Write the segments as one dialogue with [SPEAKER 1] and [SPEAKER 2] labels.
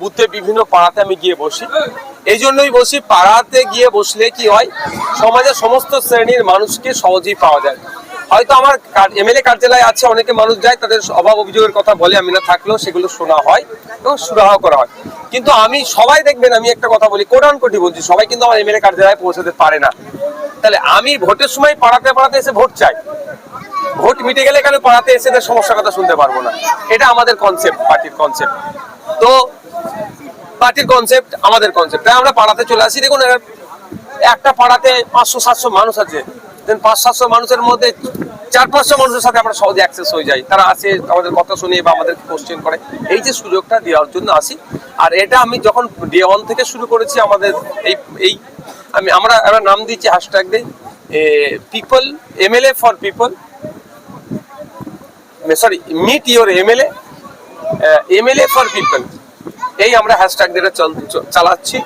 [SPEAKER 1] বুথে বিভিন্ন পাড়াতে আমি গিয়ে বসি। এই জন্যই বসি পাড়াতে গিয়ে বসলে কি হয়, সমাজের সমস্ত শ্রেণির মানুষকে সহজেই পাওয়া যায়। হয়তো আমার এমএলএ কার্যালয়ে আছে, অনেকে মানুষ যায়, তাদের অভাব অভিযোগের কথা বলে, আমি না থাকলেও সেগুলো শোনা হয় এবং সুরাহ করা হয়। কিন্তু আমি, সবাই দেখবেন, আমি একটা কথা বলি কোটান কোটি বলছি, সবাই কিন্তু আমার এমএলএ কার্যালয়ে পৌঁছাতে পারে না। তাহলে আমি ভোটের সময় পাড়াতে পাড়াতে এসে ভোট চাই। ভোট মিটে গেলে কেন পাড়াতে এসে সমস্যার কথা শুনতে পারব না? এটা আমাদের কনসেপ্ট পার্টির কনসেপ্ট তো পার্টির কনসেপ্ট আমাদের কনসেপ্ট তাই আমরা পাড়াতে চলে আসি। দেখুন একটা পাড়াতে পাঁচশো, সাতশো মানুষ আছে। দেন পাঁচ, সাতশো মানুষের মধ্যে চার, পাঁচশো মানুষের সাথে আমরা সহজে অ্যাক্সেস হয়ে যাই। তারা আসে, আমাদের কথা শুনে বা আমাদের কোশ্চেন করে। এই যে সুযোগটা দেওয়ার জন্য আসি। আর এটা আমি যখন ডে ওয়ান থেকে শুরু করেছি, আমাদের এই এই, আমি, আমরা একটা নাম দিচ্ছি হ্যাশট্যাগ দিয়ে people MLA for people sorry meet your MLA MLA for people এই আমরা হ্যাশট্যাগ দিয়ে চল- চালাচ্ছি।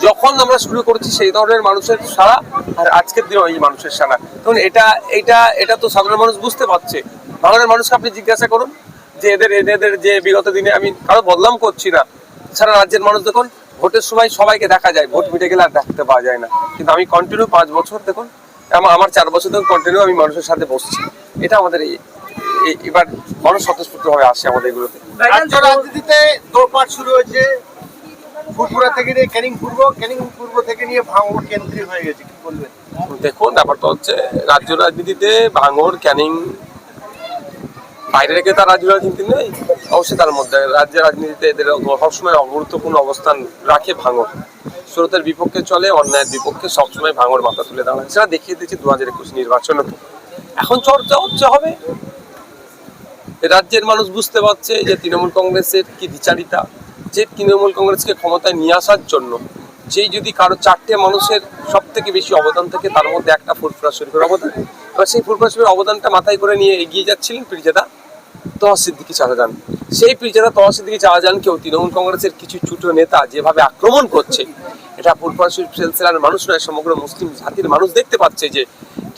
[SPEAKER 1] যখন আমরা শুরু করেছি, সেই ধরনের মানুষের সারা আর আজকের দিনে এই মানুষের সারা তখন এটা এটা এটা তো সাধারণ মানুষ বুঝতে পারছে। বাংলার মানুষকে আপনি জিজ্ঞাসা করুন, যে এদের এদের যে বিগত দিনে আমি কারও বদনাম করছি না। সারা রাজ্যের মানুষ দেখুন, ভোটের সময় সবাইকে দেখা যায়, ভোট মিটে গেলে আর দেখতে পাওয়া যায় না। কিন্তু আমি কন্টিনিউ পাঁচ বছর দেখুন আমার চার বছর ধরে কন্টিনিউ আমি মানুষের সাথে বসছি। এটা আমাদের এই- এবার মানুষ স্বতঃস্ফূর্ত ভাবে আসে আমাদের এগুলোতে।
[SPEAKER 2] রাজ্য রাজনীতিতে দৌড়পাট শুরু হয়েছে। ফুরফুরা থেকে নিয়ে ক্যানিং পূর্ব ক্যানিং পূর্ব থেকে নিয়ে ভাঙড় কেন্দ্রীয় হয়ে গেছে কি বলবেন?
[SPEAKER 1] দেখুন ব্যাপারটা হচ্ছে রাজ্য রাজনীতিতে ভাঙর ক্যানিং বাইরে রেখে তার রাজ্য রাজনীতি নেই। অবশ্যই তার মধ্যে রাজ্য রাজনীতিতে এদের সবসময় গুরুত্বপূর্ণ অবস্থান রাখে ভাঙর স্রোতের বিপক্ষে চলে অন্যায়ের বিপক্ষে সবসময় ভাঙর মাথা তুলে দাঁড়ায়। সেটা দেখিয়ে দিয়েছে দু হাজার একুশ নির্বাচনে এখন চর্চা হচ্ছে হবে। রাজ্যের মানুষ বুঝতে পারছে যে তৃণমূল কংগ্রেসের কি বিচারিতা, যে তৃণমূল কংগ্রেসকে ক্ষমতায় নিয়ে আসার জন্য যেই যদি কারও চারটে মানুষের সব থেকে বেশি অবদান থাকে, তার মধ্যে একটা ফুরফুরা শরীফের অবদান। এবার সেই ফুরফুরা শরীফের অবদানটা মাথায় করে নিয়ে এগিয়ে যাচ্ছিলেন পীরজাদা তহা সিদ্দিকি শাহজাহান। সেই পীরজাদা তহা সিদ্দিকি শাহজাহানকেও তৃণমূল কংগ্রেসের কিছু ছোট নেতা যেভাবে আক্রমণ করছে, এটা ফুরফুরা শরীফ সিলসিলার মানুষ নয়, সমগ্র মুসলিম জাতির মানুষ দেখতে পাচ্ছে যে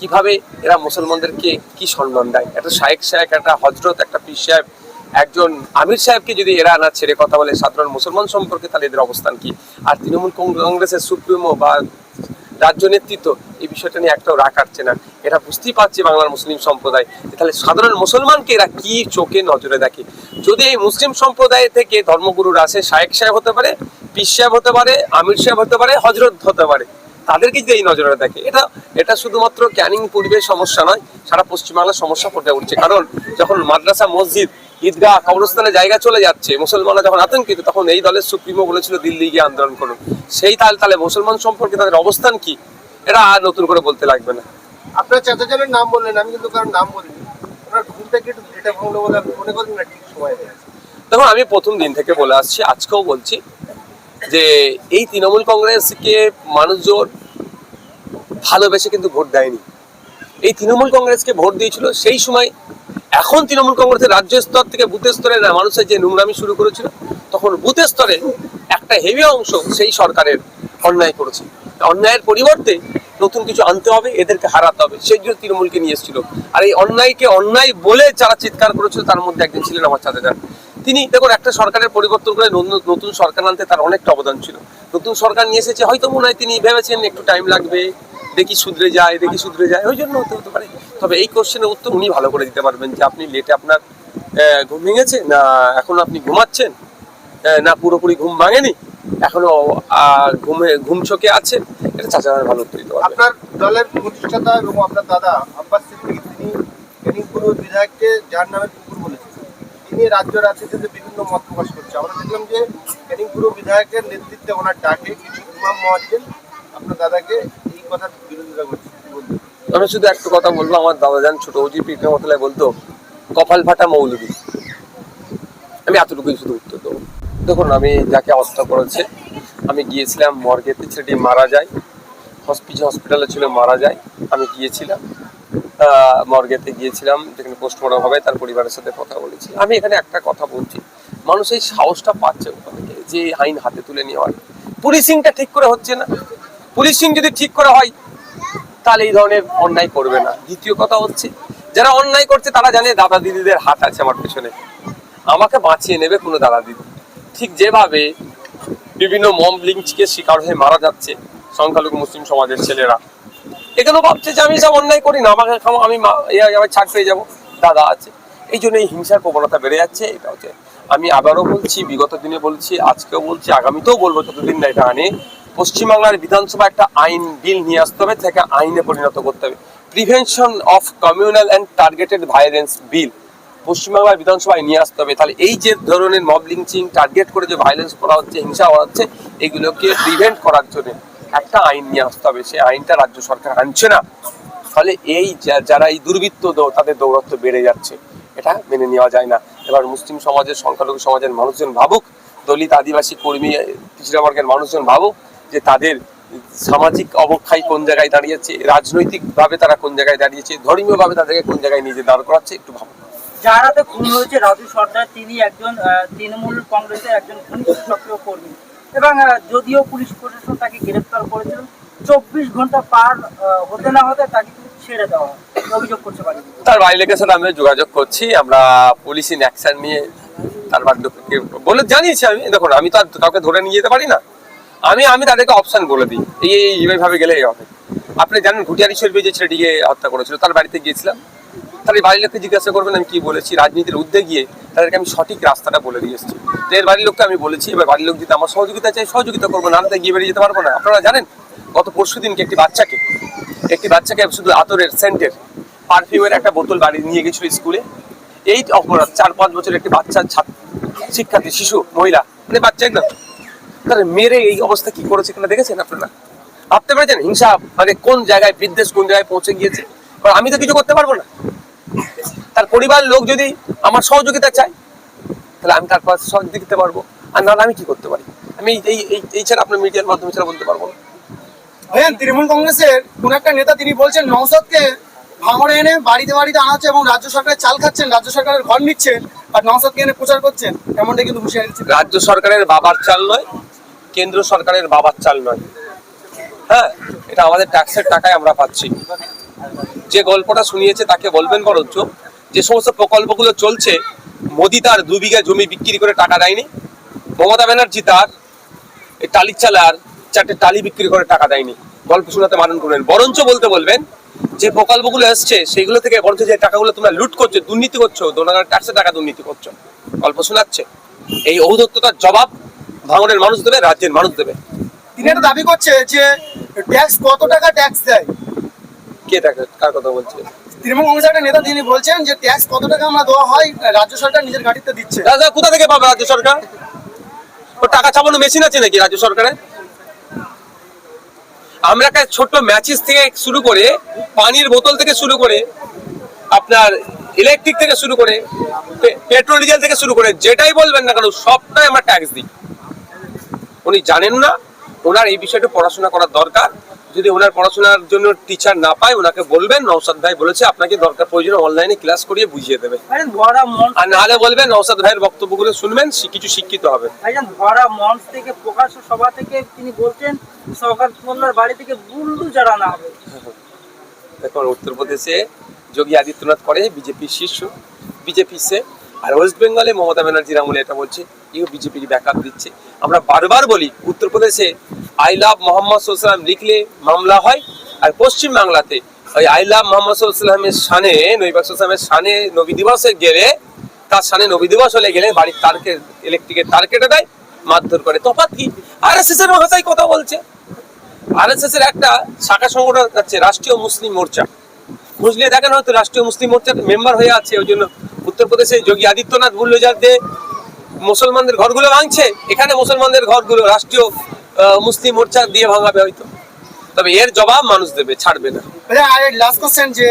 [SPEAKER 1] কীভাবে এরা মুসলমানদেরকে কি সম্মান দেয়? একটা শায়েক সাহেব, একটা হজরত একটা পীর সাহেব, একজন আমির সাহেবকে যদি এরা না ছেড়ে কথা বলে, সাধারণ মুসলমান সম্পর্কে তাহলে এদের অবস্থান কি? আর তৃণমূল কংগ্রেসের সুপ্রিমো বা রাজ্য নেতৃত্ব, এই বিষয়টা নিয়ে একটাও রাগ কাটছে না। এরা বুঝতেই পারছে বাংলার মুসলিম সম্প্রদায়। তাহলে সাধারণ মুসলমানকে এরা কি চোখে নজরে দেখে? যদি এই মুসলিম সম্প্রদায় থেকে ধর্মগুরুর আসে শায়েক সাহেব হতে পারে, পীর সাহেব হতে পারে, আমির সাহেব হতে পারে হজরত হতে পারে। তাদেরকে যদি এই নজরে দেখে এটা এটা শুধুমাত্র ক্যানিং পূর্বের সমস্যা নয় সারা পশ্চিমবাংলার সমস্যা ফুটে উঠছে। কারণ যখন মাদ্রাসা মসজিদ ঈদগাহ কবরস্থানে জায়গা চলে যাচ্ছে মুসলমানরা যখন আতঙ্কিত তখন এই দলের সুপ্রিমো বলেছিল দিল্লি গিয়ে আন্দোলন করুন। সেই তাহলে তাহলে মুসলমান সম্পর্কে তাদের অবস্থান কি এটা আর নতুন করে বলতে লাগবে না।
[SPEAKER 2] আপনার চাচাজনের নাম বললেন আমি কিন্তু কারোর নাম বলিনি। আপনার ঘুমটা কি একটু ডেটা ভাঙলো বলে আপনি মনে করেন না ঠিক সময়
[SPEAKER 1] দেখুন আমি প্রথম দিন থেকে বলে আসছি আজকেও বলছি যে এই তৃণমূল কংগ্রেসকে মানুষজন ভালোবেসে কিন্তু ভোট দেয়নি। এই তৃণমূল কংগ্রেসকে ভোট দিয়েছিল, সেই সময় এখন তৃণমূল কংগ্রেসের রাজ্য স্তর থেকে বুথ স্তরে না, মানুষের যে নোংরামি শুরু করেছিল, তখন বুথ স্তরে একটা হেভি অংশ সেই সরকারের অন্যায় করেছে। অন্যায়ের পরিবর্তে নতুন কিছু আনতে হবে, এদেরকে হারাতে হবে, সেই জন্য তৃণমূলকে নিয়ে এসেছিল। আর এই অন্যায়কে অন্যায় বলে যারা চিৎকার করেছিল, তার মধ্যে একজন ছিলেন আমার চাচাজান তিনি দেখুন, একটা সরকারের পরিবর্তন করে নতুন- সরকার আনতে তার অনেকটা অবদান ছিল। নতুন সরকার নিয়ে এসেছে, হয়তো মনে হয় তিনি ভেবেছেন একটু টাইম লাগবে, দেখি শুধরে যায়, দেখি শুধরে যায়, ওই জন্য হতে হতে পারে। তবে এই কোশ্চেনের উত্তর উনি ভালো করে দিতে পারবেন যে আপনি লেটে আপনার ঘুম ভেঙেছে না এখন আপনি ঘুমাচ্ছেন? না পুরোপুরি ঘুম ভাঙেনি? এখনও ঘুমে, ঘুম চোখে আছেন এটা চাচা ভালো উত্তর দিতে
[SPEAKER 2] আপনার দলের প্রতিষ্ঠাতা এবং আপনার দাদা আব্বাস সিদ্দিকী, তিনি ক্যানিং পূর্ব বিধায়ককে যার নামে বলেছেন রাজ্য রাজনীতিতে বিভিন্ন মত প্রকাশ করছে। আমরা দেখলাম যে ক্যানিং পূর্ব বিধায়কের নেতৃত্বে ওনার ডাকে কিছু ইমাম মহাজ্জেন আপনার দাদাকে এই কথার বিরোধিতা করছে।
[SPEAKER 1] আমি শুধু একটা কথা বলব, আমার দাদা যান ছোট অজি পিকমতলায় বলতো, কপাল ফাটা মৌলবি। আমি এতটুকুই শুধু উত্তর দেবো। দেখুন, আমি যাকে হত্যা করেছে, আমি গিয়েছিলাম মর্গেতে ছেলেটি মারা যায় হসপিটাল হসপিটালে ছিল মারা যায়, আমি গিয়েছিলাম। মর্গেতে গিয়েছিলাম, যেখানে পোস্টমর্টম হবে, তার পরিবারের সাথে কথা বলেছি। আমি এখানে একটা কথা বলছি। মানুষ এই সাহসটা পাচ্ছে ওখান যে আইন হাতে তুলে নেওয়ার। পুলিশিংটা ঠিক করে হচ্ছে না। পুলিশিং যদি ঠিক করে হয়, তাহলে এই ধরনের অন্যায় করবে না। দ্বিতীয় কথা হচ্ছে, যারা অন্যায় করছে, তারা জানে দাদা দিদিদের হাত আছে আমার পেছনে। আমাকে বাঁচিয়ে নেবে কোনো দাদা দিদি। ঠিক যেভাবে বিভিন্ন মম লিঞ্চকে শিকার হয়ে মারা যাচ্ছে সংখ্যালঘু মুসলিম সমাজের ছেলেরা এখানেও ভাবছে যে আমি সব অন্যায় করি না, আমাকে আমি আবার ছাড় পেয়ে যাব। দাদা আছে। এই জন্য এই হিংসার প্রবণতা বেড়ে যাচ্ছে, এটা হচ্ছে। আমি আবারও বলছি, বিগত দিনে বলছি, আজকেও বলছি, আগামীতেও বলব, যতদিন না এটা আনে। পশ্চিমবাংলার বিধানসভা একটা আইন বিল নিয়ে আসতে হবে থেকে আইনে পরিণত করতে হবে। Prevention of communal and targeted violence bill পশ্চিমবাংলার বিধানসভায় নিয়ে আসতে হবে। তাহলে এই যে ধরনের মব লিঞ্চিং টার্গেট করে যে ভায়োলেন্স করা হচ্ছে, হিংসা করা হচ্ছে, এগুলোকে প্রিভেন্ট করার জন্য। একটা আইন নিয়ে আসতে হবে। সেই আইনটা রাজ্য সরকার আনছে না। ফলে এই যারা এই দুর্বৃত্ত তাদের দৌরত্ব বেড়ে যাচ্ছে। এটা মেনে নেওয়া যায় না। এবার মুসলিম সমাজের, সংখ্যালঘু সমাজের মানুষজন ভাবুক, দলিত আদিবাসী কর্মী পিছিড়া বর্গের মানুষজন ভাবুক যে তাদের সামাজিক অবক্ষয় কোন জায়গায় দাঁড়িয়েছে, রাজনৈতিকভাবে তারা কোন জায়গায় দাঁড়িয়েছে, ধর্মীয়ভাবে তাদেরকে কোন জায়গায় নিজে দাঁড় করাচ্ছে, একটু ভাবুক
[SPEAKER 3] যার হাতে খুন হয়েছে রাজু সর্দার, তিনি একজন তৃণমূল কংগ্রেসের একজন সক্রিয় কর্মী। এবং যদিও পুলিশ প্রশাসন তাকে গ্রেফতার করেছিল, চব্বিশ ঘণ্টা পার হতে না হতে তাকে ছেড়ে দেওয়া অভিযোগ
[SPEAKER 1] সাথে আমরা যোগাযোগ করছি, আমরা নিয়ে তার বলে জানিয়েছি আমি আমি তো কাউকে ধরে নিয়ে যেতে পারি না। আমি আমি তাদেরকে অপশন বলে দিই, এই গেলে হবে। আপনি জানেন, ঘুটিয়ারি শরীফে যে ছেলেটিকে হত্যা করেছিল, তার বাড়িতে গিয়েছিলাম। এই বাড়ির লোককে জিজ্ঞাসা করবেন, আমি কি বলেছি? রাজনীতির উদ্যোগ গিয়ে তাদেরকে আমি সঠিক রাস্তাটা বলে দিয়ে এসেছি। তো এর বাড়ির লোককে আমি বলেছি, এবার বাড়ির লোক যদি আমার সহযোগিতা চাই সহযোগিতা করব না গিয়ে বেরিয়ে যেতে পারব না। আপনারা জানেন, গত পরশু দিনকে একটি বাচ্চাকে একটি বাচ্চাকে শুধু আতরের সেন্টের পারফিউমের একটা বোতল বাড়ি নিয়ে গেছিল স্কুলে। এই অপরাধ, চার, পাঁচ বছরের একটি বাচ্চা শিক্ষার্থী, শিশু, মহিলা মানে বাচ্চা একদম। তাহলে মেরে এই অবস্থা কি করেছে কিনা দেখেছেন আপনারা? ভাবতে পারছেন? হিংসা মানে কোন জায়গায়, বিদ্বেষ কোন জায়গায় পৌঁছে গিয়েছে? কারণ আমি তো কিছু করতে পারব না। তার পরিবার লোক যদি আমার সহযোগিতা চায় তাহলে আমি তার পাশে সহযোগিতা দিতে পারব। আর নাহলে আমি কি করতে পারি? আমি এই এই এই ছাড়া আপনার মিডিয়ার মাধ্যমে ছাড়া বলতে পারব না।
[SPEAKER 4] ভাইয়ান তৃণমূল কংগ্রেসের কোন একটা নেতা তিনি বলছেন নওসাদকে ভাঙড়ে এনে বাড়িতে বাড়িতে আনাচ্ছে এবং রাজ্য সরকারের চাল খাচ্ছেন রাজ্য সরকারের ঘর নিচ্ছেন আর নওসাদকে এনে প্রচার করছেন এমনটা কিন্তু হুঁশিয়ারি
[SPEAKER 1] রাজ্য সরকারের বাবার চাল নয় কেন্দ্র সরকারের বাবার চাল নয়। হ্যাঁ এটা আমাদের ট্যাক্সের টাকায় আমরা পাচ্ছি। যে গল্পটা শুনিয়েছে তাকে বলবেন বরঞ্চ যে সমস্ত প্রকল্পগুলো চলছে, মোদি তার দু বিঘা জমি বিক্রি করে টাকা দেয়নি, মমতা ব্যানার্জি তার টালির চালার, চারটে টালি বিক্রি করে টাকা দেয়নি। গল্প শোনাতে মারণ করবেন বরঞ্চ বলতে বলবেন যে প্রকল্পগুলো এসছে সেগুলো থেকে বরঞ্চ যে টাকাগুলো তোমরা লুট করছ, দুর্নীতি করছ দোনাগার ট্যাক্সের টাকা দুর্নীতি করছ। গল্প শোনাচ্ছে। এই ঔদত্ততার জবাব ভাঙনের মানুষ দেবে, রাজ্যের মানুষ দেবে।
[SPEAKER 4] তিনি একটা দাবি করছে যে ট্যাক্স কত টাকা ট্যাক্স দেয়?
[SPEAKER 1] কে টাকা কার কথা বলছে?
[SPEAKER 4] তৃণমূল কংগ্রেসের একটা নেতা তিনি বলছেন যে ট্যাক্স কত টাকা আমরা দেওয়া হয় রাজ্য সরকার নিজের ঘাটিতে দিচ্ছে।
[SPEAKER 1] দাদা কোথা থেকে পাবে রাজ্য সরকার? ও টাকা ছাপানো মেশিন আছে নাকি রাজ্য সরকারের? আমরা একটা ছোট্ট ম্যাচিস থেকে শুরু করে পানির বোতল থেকে শুরু করে আপনার ইলেকট্রিক থেকে শুরু করে পেট্রোল ডিজেল থেকে শুরু করে যেটাই বলবেন না কেন সবটাই আমরা ট্যাক্স দিই। উনি জানেন না ওনার এই বিষয়টা পড়াশোনা করার দরকার। যদি ওনার পড়াশোনার জন্য টিচার না পায় ওনাকে বলবেন নৌসাদ ভাই বলেছে আপনাকে দরকার প্রয়োজন অনলাইনে ক্লাস করিয়ে বুঝিয়ে দেবে। আর নাহলে বলবেন নৌসাদ ভাইয়ের বক্তব্যগুলো শুনবেন কিছু শিক্ষিত হবে।
[SPEAKER 3] ভরা মঞ্চ থেকে প্রকাশ্য সভা থেকে তিনি বলছেন সরকার মোল্লার বাড়ি থেকে বুলডুজার আনা হবে।
[SPEAKER 1] দেখুন উত্তরপ্রদেশে যোগী আদিত্যনাথ করে বিজেপির শীর্ষ বিজেপি সে আর ওয়েস্ট বেঙ্গলে মমতা ব্যানার্জির আমলে এটা বলছে ইও বিজেপির ব্যাকআপ দিচ্ছে। আমরা বারবার বলি, উত্তরপ্রদেশে আই লাভ মোহাম্মদ সাল্লাম লিখলে মামলা হয়, আর পশ্চিম বাংলাতে ওই আই লাভ মোহাম্মদ সাল্লামের সানে নৈবাক সাল্লামের সানে নবী দিবসে গেলে, তার সানে নবী দিবস হলে গেলে বাড়ির তারকে ইলেকট্রিকের তার কেটে দেয়, মারধর করে। তফাৎ কি? আর এস এর ভাষায় কথা বলছে। আরএসএস এর একটা শাখা সংগঠন আছে, রাষ্ট্রীয় মুসলিম মোর্চা। বুঝলে দেখেন হয়তো রাষ্ট্রীয় মুসলিম মোর্চার মেম্বার হয়ে আছে, ওই জন্য উত্তরপ্রদেশে যোগী আদিত্যনাথ বুল্লোজারদের মুসলমানদের ঘরগুলো ভাঙছে? এখানে মুসলমানদের ঘরগুলো রাষ্ট্রীয় মুসলিম মোর্চা দিয়ে ভাঙাবে হয়তো। তবে এর জবাব মানুষ দেবে ছাড়বে না।
[SPEAKER 4] আর লাস্ট কোশ্চেন যে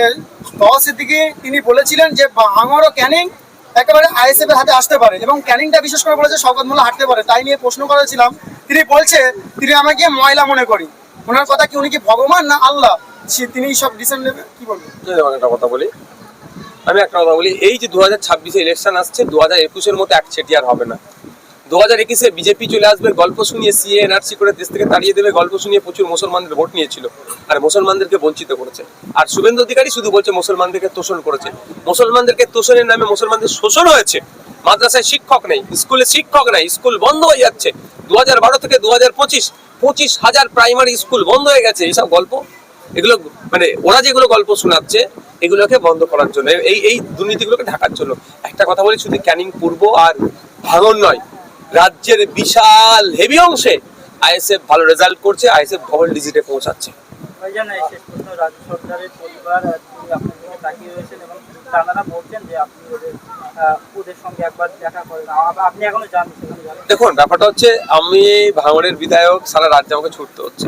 [SPEAKER 4] সিদ্দিকি তিনি বলেছিলেন যে ভাঙড় ও ক্যানিং একেবারে আইএসএফ এর হাতে আসতে পারে এবং ক্যানিংটা বিশেষ করে বলেছে শওকত মোল্লা হাঁটতে পারে তাই নিয়ে প্রশ্ন করেছিলাম। তিনি বলছে তিনি আমাকে ময়লা মনে করি। ওনার কথা কি উনি কি ভগবান না আল্লাহ? সে- তিনি সব ডিসিশন নেবে? কি বলবেন?
[SPEAKER 1] একটা কথা বলি। আমি একটা কথা বলি, এই যে দু হাজার ছাব্বিশে ইলেকশন আসছে, দু হাজার একুশের মতো এক চেটিয়ার হবে না। দু হাজার একুশে বিজেপি চলে আসবে, গল্প শুনিয়ে সিএ এনআরসি করে দেশ থেকে তাড়িয়ে দেবে, গল্প শুনিয়ে প্রচুর মুসলমানদের ভোট নিয়েছিল আর মুসলমানদেরকে বঞ্চিত করেছে। আর শুভেন্দু অধিকারী শুধু বলছে মুসলমানদেরকে তোষণ করেছে। মুসলমানদেরকে তোষণের নামে মুসলমানদের শোষণ হয়েছে। মাদ্রাসায় শিক্ষক নেই, স্কুলে শিক্ষক নেই, স্কুল বন্ধ হয়ে যাচ্ছে। দু হাজার বারো থেকে দু হাজার পঁচিশ পঁচিশ হাজার প্রাইমারি স্কুল বন্ধ হয়ে গেছে। এইসব গল্প এগুলো মানে ওরা যেগুলো গল্প শোনাচ্ছে এগুলোকে বন্ধ করার জন্য এই এই দুর্নীতিগুলোকে ঢাকার জন্য। একটা কথা বলি শুধু ক্যানিং পূর্ব আর ভাঙন নয় রাজ্যের বিশাল হেভি অংশে আইএসএফ ভালো রেজাল্ট করছে আইএসএফ ডবল ডিজিটে পৌঁছাচ্ছে। দেখুন ব্যাপারটা হচ্ছে আমি ভাঙড়ের বিধায়ক সারা রাজ্যে আমাকে ছুটতে হচ্ছে।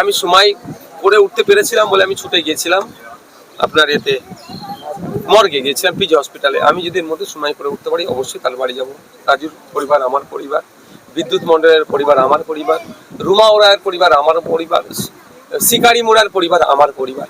[SPEAKER 1] আমি সময় করে উঠতে পেরেছিলাম বলে আমি ছুটে গিয়েছিলাম আপনার এতে। মর্গে গিয়েছিলাম পিজি হসপিটালে আমি যদি এর মধ্যে সময় করে উঠতে পারি, অবশ্যই কাল বাড়ি যাব। রাজুর পরিবার, আমার পরিবার, বিদ্যুৎ মণ্ডলের পরিবার, আমার পরিবার, রুমা ওরায়ের পরিবার, আমার পরিবার, শিকারি মোড়ার পরিবার, আমার পরিবার।